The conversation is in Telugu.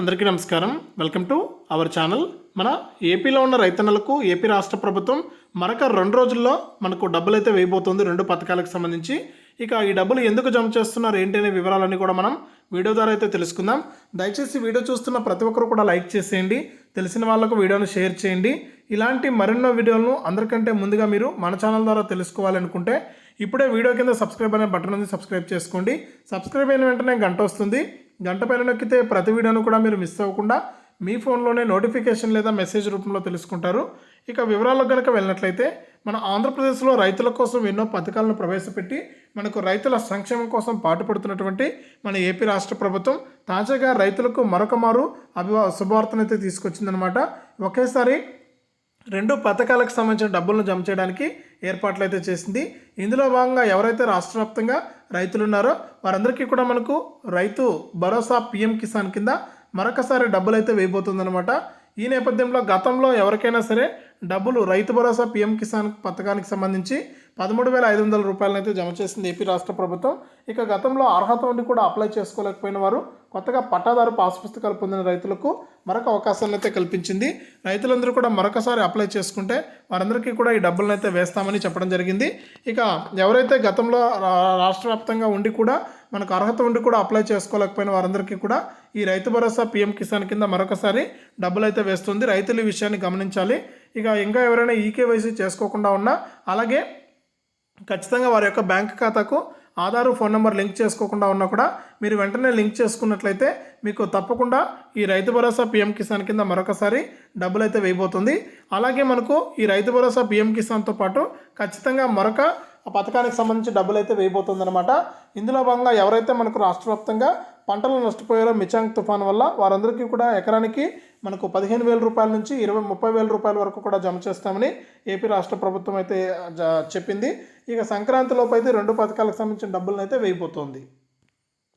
అందరికీ నమస్కారం. Welcome to our channel. మన ఏపీలో ఉన్న రైతన్నలకు ఏపీ రాష్ట్ర ప్రభుత్వం మరొక రెండు రోజుల్లో మనకు డబ్బులు అయితే వేయబోతుంది రెండు పథకాలకు సంబంధించి. ఇక ఈ డబ్బులు ఎందుకు జమ చేస్తున్నారు? ఏంటి అనే వివరాలన్నీ కూడా మనం వీడియో ద్వారా అయితే తెలుసుకుందాం. దయచేసి వీడియో చూస్తున్న ప్రతి ఒక్కరు కూడా లైక్ చేసేయండి. తెలిసిన వాళ్ళకు వీడియోను షేర్ చేయండి. ఇలాంటి మరెన్నో వీడియోలను అందరికంటే ముందుగా మీరు మన ఛానల్ ద్వారా తెలుసుకోవాలనుకుంటే ఇప్పుడే వీడియో కింద సబ్స్క్రైబ్ అనే బటన్ ఉంది సబ్స్క్రైబ్ చేసుకోండి. సబ్స్క్రైబ్ అయిన వెంటనే గంట వస్తుంది. గంట పైన నొక్కితే ప్రతి వీడియోను కూడా మీరు మిస్ అవ్వకుండా మీ ఫోన్లోనే నోటిఫికేషన్ లేదా మెసేజ్ రూపంలో తెలుసుకుంటారు. ఇక వివరాలకు కనుక వెళ్ళినట్లయితే మన ఆంధ్రప్రదేశ్లో రైతుల కోసం ఎన్నో పథకాలను ప్రవేశపెట్టి మనకు రైతుల సంక్షేమం కోసం పాటుపడుతున్నటువంటి మన ఏపీ రాష్ట్ర ప్రభుత్వం తాజాగా రైతులకు మరొక మారు అభివా శుభవార్తనైతే తీసుకొచ్చిందనమాట ఒకేసారి రెండు పథకాలకు సంబంధించిన డబ్బులను జమ చేయడానికి ఏర్పాట్లు అయితే చేసింది. ఇందులో భాగంగా ఎవరైతే రాష్ట్ర వ్యాప్తంగా రైతులు ఉన్నారో వారందరికీ కూడా మనకు రైతు భరోసా పిఎం కిసాన్ కింద మరొకసారి డబ్బులు అయితే వేయబోతుందన్నమాట. ఈ నేపథ్యంలో గతంలో ఎవరికైనా సరే డబ్బులు రైతు భరోసా పీఎం కిసాన్ పథకానికి సంబంధించి పదమూడు వేల ఐదు వందల రూపాయలను అయితే జమ చేసింది ఏపీ రాష్ట్ర ప్రభుత్వం. ఇక గతంలో అర్హత ఉండి కూడా అప్లై చేసుకోలేకపోయిన వారు కొత్తగా పట్టాదారు పాస్ పుస్తకాలు పొందిన రైతులకు మరొక అవకాశాలను అయితే కల్పించింది. రైతులందరూ కూడా మరొకసారి అప్లై చేసుకుంటే వారందరికీ కూడా ఈ డబ్బులను అయితే వేస్తామని చెప్పడం జరిగింది. ఇక ఎవరైతే గతంలో రా- రాష్ట్ర వ్యాప్తంగా ఉండి కూడా మనకు అర్హత ఉండి కూడా అప్లై చేసుకోలేకపోయిన వారందరికీ కూడా ఈ రైతు భరోసా పీఎం కిసాన్ కింద మరొకసారి డబ్బులు అయితే వేస్తుంది. రైతులు ఈ విషయాన్ని గమనించాలి. ఇక ఇంకా ఎవరైనా ఈకేవైసీ చేసుకోకుండా ఉన్నా అలాగే ఖచ్చితంగా వారి యొక్క బ్యాంక్ ఖాతాకు ఆధార్ ఫోన్ నెంబర్ లింక్ చేసుకోకుండా ఉన్నా కూడా మీరు వెంటనే లింక్ చేసుకున్నట్లయితే మీకు తప్పకుండా ఈ రైతు భరోసా పీఎం కిసాన్ కింద మరొకసారి డబ్బులు అయితే వేయబోతుంది. అలాగే మనకు ఈ రైతు భరోసా పీఎం కిసాన్తో పాటు ఖచ్చితంగా మరొక ఆ పథకానికి సంబంధించి డబ్బులు అయితే వేయబోతుందన్నమాట. ఇందులో భాగంగా ఎవరైతే మనకు రాష్ట్ర వ్యాప్తంగా పంటలు నష్టపోయారో మిచాంగ్ తుఫాన్ వల్ల వారందరికీ కూడా ఎకరానికి మనకు పదిహేను వేల రూపాయల నుంచి ఇరవై ముప్పై వేల రూపాయల వరకు కూడా జమ చేస్తామని ఏపీ రాష్ట్ర ప్రభుత్వం అయితే జ- చెప్పింది. ఇక సంక్రాంతిలోపు అయితే రెండు పథకాలకు సంబంధించిన డబ్బులను అయితే వేయబోతోంది.